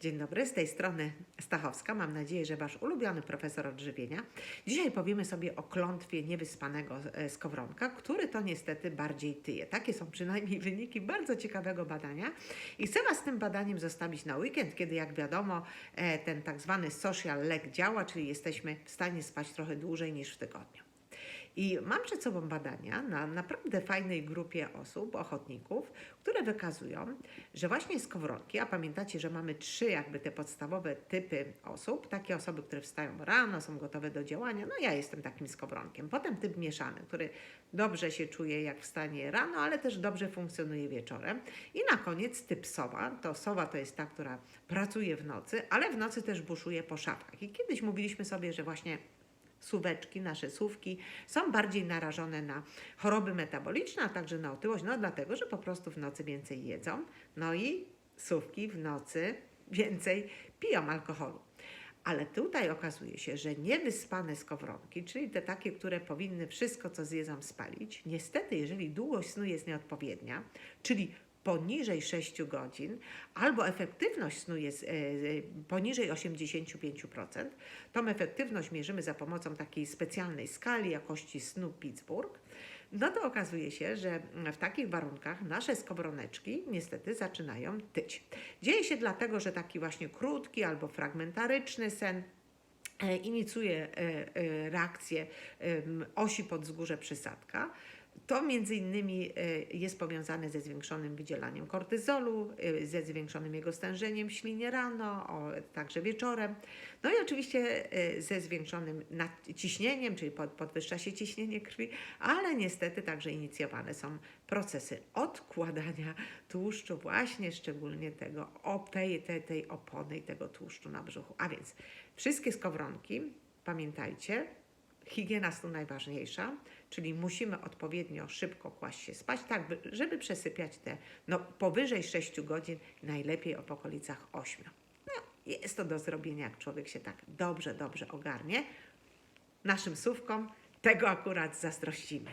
Dzień dobry, z tej strony Stachowska. Mam nadzieję, że Wasz ulubiony profesor odżywienia. Dzisiaj powiemy sobie o klątwie niewyspanego e, skowronka, który to niestety bardziej tyje. Takie są przynajmniej wyniki bardzo ciekawego badania. I chcę Was z tym badaniem zostawić na weekend, kiedy jak wiadomo e, ten tak zwany social leg działa, czyli jesteśmy w stanie spać trochę dłużej niż w tygodniu. I mam przed sobą badania na naprawdę fajnej grupie osób, ochotników, które wykazują, że właśnie skowronki, a pamiętacie, że mamy trzy jakby te podstawowe typy osób, takie osoby, które wstają rano, są gotowe do działania, no ja jestem takim skowronkiem. Potem typ mieszany, który dobrze się czuje jak wstanie rano, ale też dobrze funkcjonuje wieczorem. I na koniec typ sowa, to sowa to jest ta, która pracuje w nocy, ale w nocy też buszuje po szafkach. I kiedyś mówiliśmy sobie, że właśnie suweczki, nasze słówki są bardziej narażone na choroby metaboliczne, a także na otyłość, no dlatego, że po prostu w nocy więcej jedzą, no i słówki w nocy więcej piją alkoholu. Ale tutaj okazuje się, że niewyspane skowronki, czyli te takie, które powinny wszystko, co zjedzą, spalić, niestety, jeżeli długość snu jest nieodpowiednia, czyli poniżej 6 godzin, albo efektywność snu jest e, e, poniżej 85%, tą efektywność mierzymy za pomocą takiej specjalnej skali jakości snu Pittsburgh, no to okazuje się, że w takich warunkach nasze skowroneczki niestety zaczynają tyć. Dzieje się dlatego, że taki właśnie krótki albo fragmentaryczny sen e, inicjuje reakcję osi podzgórze przysadka. To między innymi e, jest powiązane ze zwiększonym wydzielaniem kortyzolu, e, ze zwiększonym jego stężeniem w ślinie rano, także wieczorem. No i oczywiście e, ze zwiększonym ciśnieniem, czyli pod, podwyższa się ciśnienie krwi, ale niestety także inicjowane są procesy odkładania tłuszczu, właśnie szczególnie tego, tej, tej, tej opony i tego tłuszczu na brzuchu. A więc wszystkie skowronki, pamiętajcie, higiena snu najważniejsza, czyli musimy odpowiednio szybko kłaść się spać, tak by- żeby przesypiać te no, powyżej 6 godzin, najlepiej o okolicach 8. No, jest to do zrobienia, jak człowiek się tak dobrze, dobrze ogarnie. Naszym słówkom tego akurat zazdrościmy.